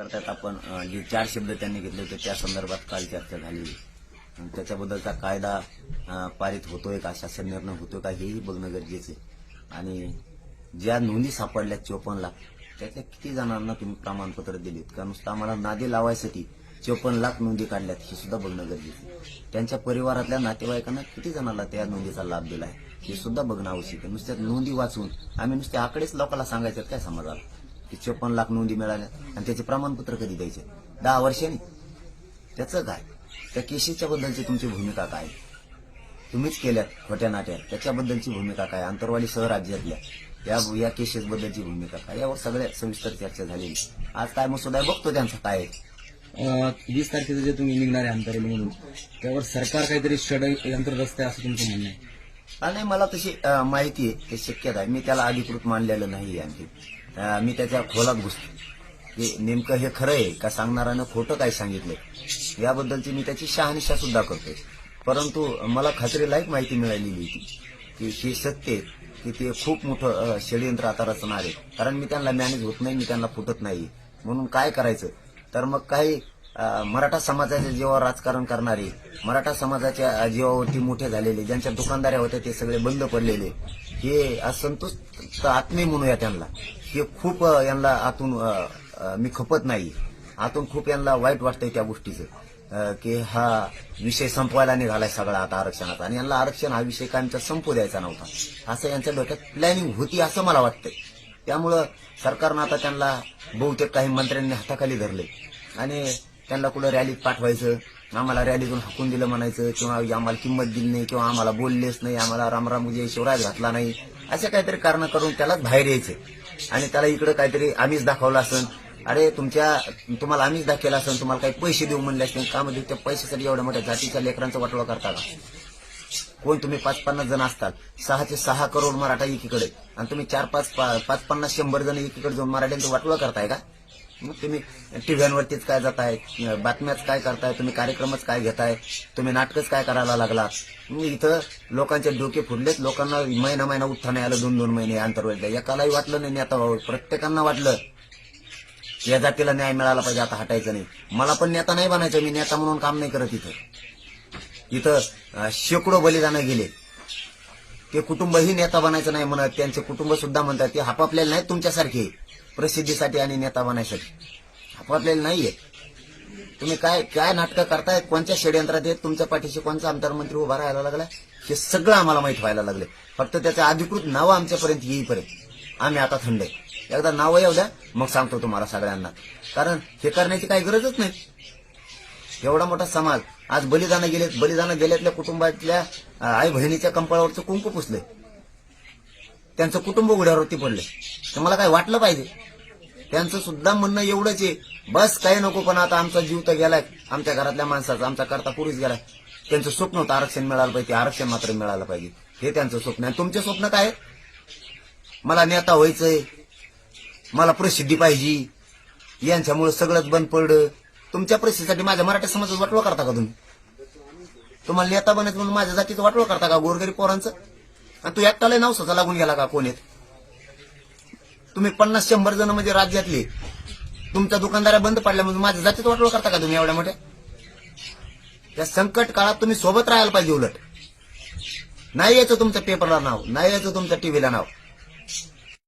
करतात आपण जे चार शब्द त्यांनी घेतले होते त्या संदर्भात काल चर्चा झालेली त्याच्याबद्दलचा कायदा पारित होतोय का शासन निर्णय होतोय का हेही बघणं गरजेचं आहे. आणि ज्या नोंदी सापडल्या चोपन्न लाख त्यातल्या किती जणांना तुम्ही प्रमाणपत्र दिलीत? का नुसतं आम्हाला नादी लावायसाठी चोपन्न लाख नोंदी काढल्यात हे सुद्धा बघणं गरजेचं आहे. त्यांच्या परिवारातल्या नातेवाईकांना किती जणांना त्या नोंदीचा लाभ दिला आहे हे सुद्धा बघणं आवश्यक आहे. नुसत्या नोंदी वाचून आम्ही नुसते आकडेच लोकांना सांगायचं काय समाजाला की चोपन्न लाख नोंदी मिळाल्या आणि त्याचे प्रमाणपत्र कधी द्यायचे? दहा वर्षांनी. त्याचं काय? त्या केशीच्या बद्दलची तुमची भूमिका काय? तुम्हीच केल्यात खोट्या नाट्या त्याच्याबद्दलची भूमिका काय? आंतरवाली सहराज्यातल्या. या या केसेस बद्दलची भूमिका काय? यावर सगळ्या सविस्तर चर्चा झालेली. आज काय मसुदा आहे? बघतो त्यांचा काय वीस तारखेचं जे तुम्ही निघणार आहे अंतरेली म्हणून त्यावर सरकार काहीतरी षडयंत्र रस्ते असं तुमचं म्हणणं आहे. नाही मला तशी माहिती आहे. ते शक्यता आहे. मी त्याला अधिकृत मानलेलं नाही आणखी. मी त्याच्या खोलात घुसतो की नेमकं हे खरं आहे का सांगणारानं खोटं काय सांगितलंय? याबद्दलची मी त्याची शहानिशा सुद्धा करतोय. परंतु मला खात्रीलायक माहिती मिळालेली होती की हे सत्य की ते खूप मोठं षडयंत्र आता रचणार आहे. कारण मी त्यांना मॅनेज होत नाही मी त्यांना फुटत नाही. म्हणून काय करायचं? तर मग काही मराठा समाजाच्या जीवावर राजकारण करणारे मराठा समाजाच्या जेव्हा जीवावरती मोठे झालेले ज्यांच्या दुकानदाऱ्या होत्या ते सगळे बंद पडलेले. हे असंतुष्ट आत्मे म्हणूया त्यांना. हे खूप यांना आतून मी खपत नाही. आतून खूप यांना वाईट वाटतंय त्या गोष्टीचं. की हा विषय संपवायला निघालाय सगळा आता आरक्षणाचा. आणि यांना आरक्षण हा विषय कायमचा संपू द्यायचा नव्हता. असं यांच्या डोक्यात प्लॅनिंग होती असं मला वाटतंय. त्यामुळं सरकारनं आता त्यांना बहुतेक काही मंत्र्यांनी हाताखाली धरले आणि त्यांना कुठं रॅलीत पाठवायचं? आम्हाला रॅलीतून हाकून दिलं म्हणायचं किंवा आम्हाला किंमत दिली नाही किंवा आम्हाला बोललेच नाही आम्हाला रामराम विजय म्हणजे शिवराज घातला नाही असे काहीतरी कारण करून त्यालाच बाहेर यायचं. आणि त्याला इकडं काहीतरी आम्हीच दाखवलं असन. अरे तुमच्या तुम्हाला आम्हीच दाखवलं असेल तुम्हाला काही पैसे देऊ म्हणले असते का म्हणजे त्या पैशासाठी एवढ्या मोठ्या जातीच्या लेकरांचा वाटोळा करता का? कोण तुम्ही पाच पन्नास जण असतात? सहाचे सहा करोड मराठा एकीकडे. आणि तुम्ही चार पाच पा- पाच पन्नास शंभर जण एकीकडे जाऊन मराठ्यांचा वाटोळा करताय का? मग तुम्ही टीव्हीवरतीच काय जाताय? बातम्याच काय करताय? तुम्ही कार्यक्रमच काय घेताय? तुम्ही नाटकच काय करायला लागला? मग इथं लोकांचे डोके फुडलेत लोकांना महिना महिना उत्थान आलं दोन दोन महिने अंतर्वेळेला एकालाही वाटलं नाही नेता व्हावं प्रत्येकांना वाटलं या जातीला न्याय मिळाला पाहिजे आता हटायचं नाही. मला पण नेता नाही बनायचं. मी नेता म्हणून काम नाही करत इथं. इथं शेकडो बलिदानं गेले. ते कुटुंबही नेता बनायचं नाही म्हणत. त्यांचे कुटुंब सुद्धा म्हणतात ते हापापलेले नाहीत तुमच्यासारखे. प्रसिद्धीसाठी आणि नेता बनायसाठी. हापापलेले नाहीये. तुम्ही काय काय नाटकं करताय? कोणत्या षडयंत्रात आहेत? तुमच्या पाठीशी कोणचा आमदार मंत्री उभा राहायला लागला हे सगळं आम्हाला माहीत व्हायला लागले. फक्त त्याचं अधिकृत नावं आमच्यापर्यंत येईपर्यंत. आम्ही आता थंड आहे. एकदा नावं येऊ द्या मग सांगतो तुम्हाला सगळ्यांना. कारण हे करण्याची काही गरजच नाही. एवढा मोठा समाज. आज बलिदान गेलेत बलिदान गेल्यातल्या कुटुंबातल्या आई बहिणीच्या कंपाळावरचं कुंकू पुसले त्यांचं कुटुंब उघड्यावरती पडले तर मला काय वाटलं पाहिजे? त्यांचं सुद्धा म्हणणं एवढंच आहे. बस काही नको पण आता आमचा जीव तर गेलाय. आमच्या घरातल्या माणसाचा आमचा करता पुरुष गेलाय. त्यांचं स्वप्न होतं आरक्षण मिळालं पाहिजे आरक्षण मात्र मिळालं पाहिजे. हे त्यांचं स्वप्न आहे. तुमचे स्वप्न काय मला नेता व्हायचंय. मला प्रसिद्धी पाहिजे. यांच्यामुळे सगळंच बंद पडलं. तुमच्या प्रसिद्धीसाठी माझ्या मराठी समाजात वाटलो करता का तुम्ही? तुम्हाला नेता बनायचं म्हणून माझ्या जातीचं वाटलो करता का गोरगरीब पोरांचं? आणि तू एकटाला नाव स्वतः लागून गेला का? कोण येत तुम्ही पन्नास शंभर जण म्हणजे राज्यातले तुमच्या दुकानदारा बंद पडल्या म्हणजे माझ्या जातीत वाटलो करता का तुम्ही एवढ्या मोठ्या? त्या संकट काळात तुम्ही सोबत राहायला पाहिजे उलट. नाही यायचं तुमच्या पेपरला नाव नाही यायचं तुमच्या टीव्हीला नाव.